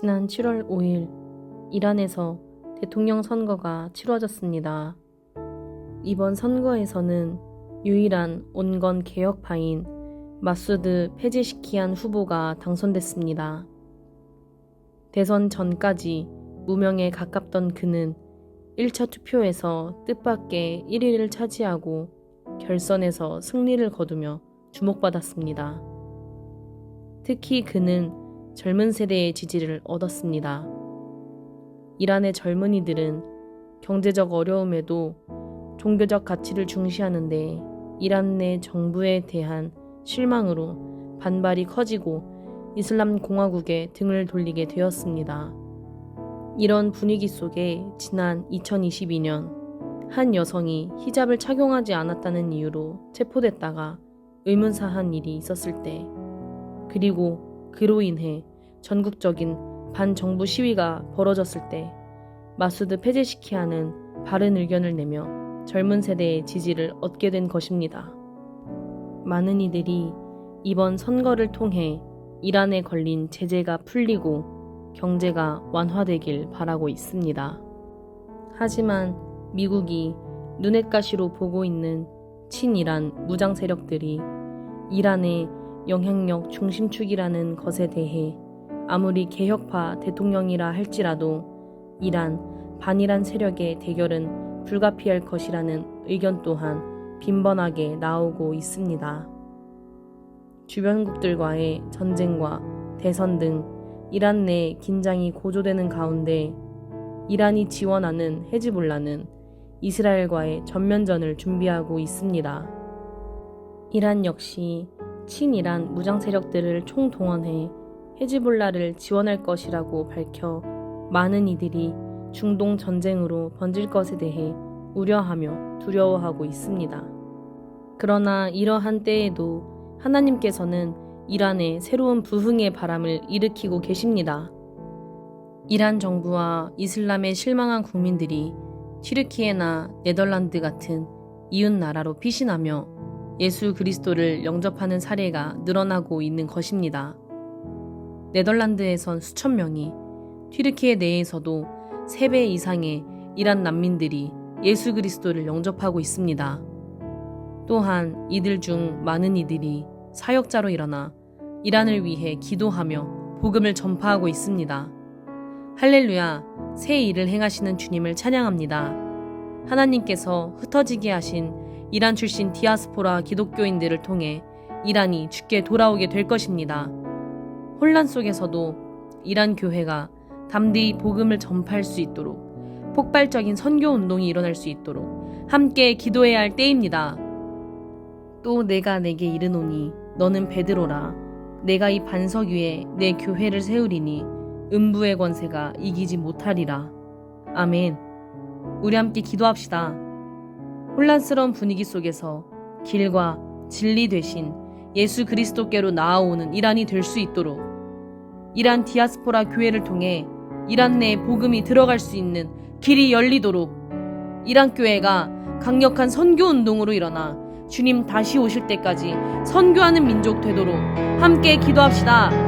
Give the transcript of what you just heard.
지난 7월 5일 이란에서 대통령 선거가 치러졌습니다. 이번 선거에서는 유일한 온건 개혁파인 마수드 페제시키안 후보가 당선됐습니다. 대선 전까지 무명에 가깝던 그는 1차 투표에서 뜻밖의 1위를 차지하고 결선에서 승리를 거두며 주목받았습니다. 특히 그는 젊은 세대의 지지를 얻었습니다. 이란의 젊은이들은 경제적 어려움에도 종교적 가치를 중시하는데 이란 내 정부에 대한 실망으로 반발이 커지고 이슬람 공화국에 등을 돌리게 되었습니다. 이런 분위기 속에 지난 2022년 한 여성이 히잡을 착용하지 않았다는 이유로 체포됐다가 의문사한 일이 있었을 때 그리고 그로 인해 전국적인 반정부 시위가 벌어졌을 때 마수드 페제시키아는 바른 의견을 내며 젊은 세대의 지지를 얻게 된 것입니다. 많은 이들이 이번 선거를 통해 이란에 걸린 제재가 풀리고 경제가 완화되길 바라고 있습니다. 하지만 미국이 눈엣 가시로 보고 있는 친이란 무장 세력들이 이란의 영향력 중심축이라는 것에 대해 아무리 개혁파 대통령이라 할지라도 이란 반이란 세력의 대결은 불가피할 것이라는 의견 또한 빈번하게 나오고 있습니다. 주변국들과의 전쟁과 대선 등 이란 내 긴장이 고조되는 가운데 이란이 지원하는 헤즈볼라는 이스라엘과의 전면전을 준비하고 있습니다. 이란 역시 친이란 무장 세력들을 총동원해 헤즈볼라를 지원할 것이라고 밝혀 많은 이들이 중동 전쟁으로 번질 것에 대해 우려하며 두려워하고 있습니다. 그러나 이러한 때에도 하나님께서는 이란에 새로운 부흥의 바람을 일으키고 계십니다. 이란 정부와 이슬람에 실망한 국민들이 튀르키예나 네덜란드 같은 이웃 나라로 피신하며 예수 그리스도를 영접하는 사례가 늘어나고 있는 것입니다. 네덜란드에선 수천 명이, 튀르키예 내에서도 3배 이상의 이란 난민들이 예수 그리스도를 영접하고 있습니다. 또한 이들 중 많은 이들이 사역자로 일어나 이란을 위해 기도하며 복음을 전파하고 있습니다. 할렐루야, 새 일을 행하시는 주님을 찬양합니다. 하나님께서 흩어지게 하신 이란 출신 디아스포라 기독교인들을 통해 이란이 죽게 돌아오게 될 것입니다. 혼란 속에서도 이란 교회가 담대히 복음을 전파할 수 있도록 폭발적인 선교 운동이 일어날 수 있도록 함께 기도해야 할 때입니다. 또 내가 내게 이르노니 너는 베드로라 내가 이 반석 위에 내 교회를 세우리니 음부의 권세가 이기지 못하리라. 아멘. 우리 함께 기도합시다. 혼란스러운 분위기 속에서 길과 진리 되신 예수 그리스도께로 나아오는 이란이 될 수 있도록 이란 디아스포라 교회를 통해 이란 내에 복음이 들어갈 수 있는 길이 열리도록 이란 교회가 강력한 선교 운동으로 일어나 주님 다시 오실 때까지 선교하는 민족 되도록 함께 기도합시다.